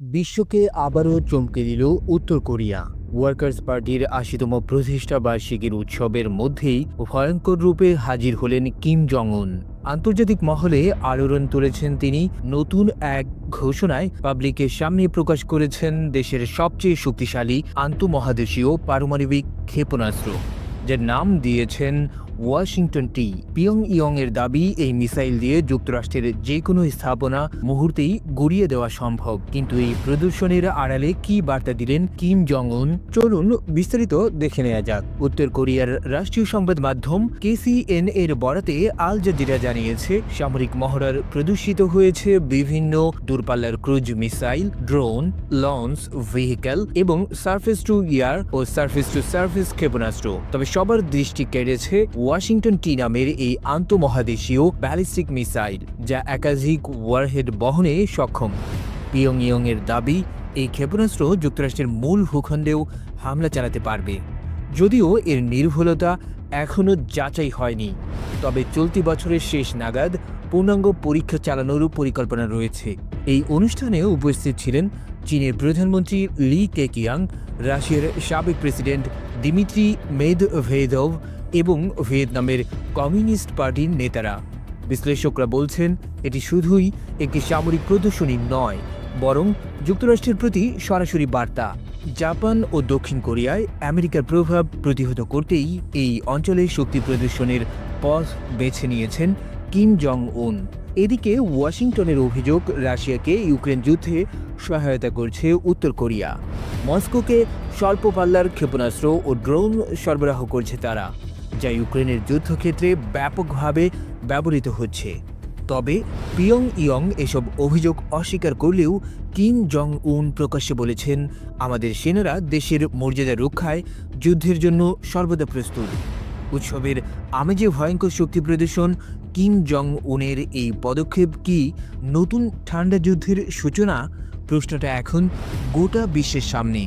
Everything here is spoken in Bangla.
বিশ্বকে আবারও চমকে দিল উত্তর কোরিয়া। ওয়ার্কার্স পার্টির আশিতম প্রতিষ্ঠা বার্ষিকীর উৎসবের মধ্যেই ভয়ঙ্কর রূপে হাজির হলেন কিম জং উন আন্তর্জাতিক মহলে আলোড়ন তুলেছেন তিনি। নতুন এক ঘোষণায় পাবলিকের সামনে প্রকাশ করেছেন দেশের সবচেয়ে শক্তিশালী আন্তঃমহাদেশীয় পারমাণবিক ক্ষেপণাস্ত্র, যার নাম দিয়েছেন ওয়াশিংটন টি পিয়ং ইয়ং এর দাবি, এই মিসাইল দিয়ে যুক্তরাষ্ট্রের যে কোনো স্থাপনা মুহূর্তেই গুড়িয়ে দেওয়া সম্ভব। কিন্তু এই প্রদর্শনের আড়ালে কি বার্তা দিলেন কিম জং উন চলুন বিস্তারিত দেখে নেওয়া যাক। উত্তর কোরিয়ার রাষ্ট্রীয় সংবাদ মাধ্যম কেসিএন এর বরাতে আল জাজিরা জানিয়েছে, সামরিক মহড়ার প্রদর্শিত হয়েছে বিভিন্ন দূরপাল্লার cruise missile, drone, launch vehicle এবং সার্ফেস টু ইয়ার ও সার্ফেস টু সার্ফেস ক্ষেপণাস্ত্র। তবে সবার দৃষ্টি কেড়েছে ওয়াশিংটন টি নামের এই আন্তঃমহাদেশীয় ব্যালিস্টিক মিসাইল, যা একাধিক ওয়ারহেড বহনে সক্ষম। পিয়ং এর দাবি, এই ক্ষেপণাস্ত্র যুক্তরাষ্ট্রের মূল ভূখণ্ডেও হামলা চালাতে পারবে। যদিও এর নির্ভুলতা এখনও যাচাই হয়নি, তবে চলতি বছরের শেষ নাগাদ পূর্ণাঙ্গ পরীক্ষা চালানোরও পরিকল্পনা রয়েছে। এই অনুষ্ঠানে উপস্থিত ছিলেন চীনের প্রধানমন্ত্রী লি কেকিয়াং, রাশিয়ার সাবেক প্রেসিডেন্ট দিমিত্রি মেদভেদভ এবং ভিয়েতনামের কমিউনিস্ট পার্টির নেতারা। বিশ্লেষকরা বলছেন, এটি শুধুই একটি সামরিক প্রদর্শনী নয় বরং যুক্তরাষ্ট্রের প্রতি সরাসরি বার্তা। জাপান ও দক্ষিণ কোরিয়ায় আমেরিকার প্রভাব প্রতিহত করতেই এই অঞ্চলে শক্তি প্রদর্শনের পথ বেছে নিয়েছেন কিম জং উন এদিকে ওয়াশিংটনের অভিযোগ, রাশিয়াকে ইউক্রেন যুদ্ধে সহায়তা করছে উত্তর কোরিয়া। মস্কোকে স্বল্প পাল্লার ক্ষেপণাস্ত্র ও ড্রোন সরবরাহ করছে তারা, যা ইউক্রেনের যুদ্ধক্ষেত্রে ব্যাপকভাবে ব্যবহৃত হচ্ছে। তবে পিয়ং ইয়ং এসব অভিযোগ অস্বীকার করলেও কিম জং উন প্রকাশ্যে বলেছেন, আমাদের সেনারা দেশের মর্যাদা রক্ষায় যুদ্ধের জন্য সর্বদা প্রস্তুত। উৎসবের আমেজে ভয়ঙ্কর শক্তি প্রদর্শন, কিম জং উনের এই পদক্ষেপ কি নতুন ঠান্ডা যুদ্ধের সূচনা? প্রশ্নটা এখন গোটা বিশ্বের সামনে।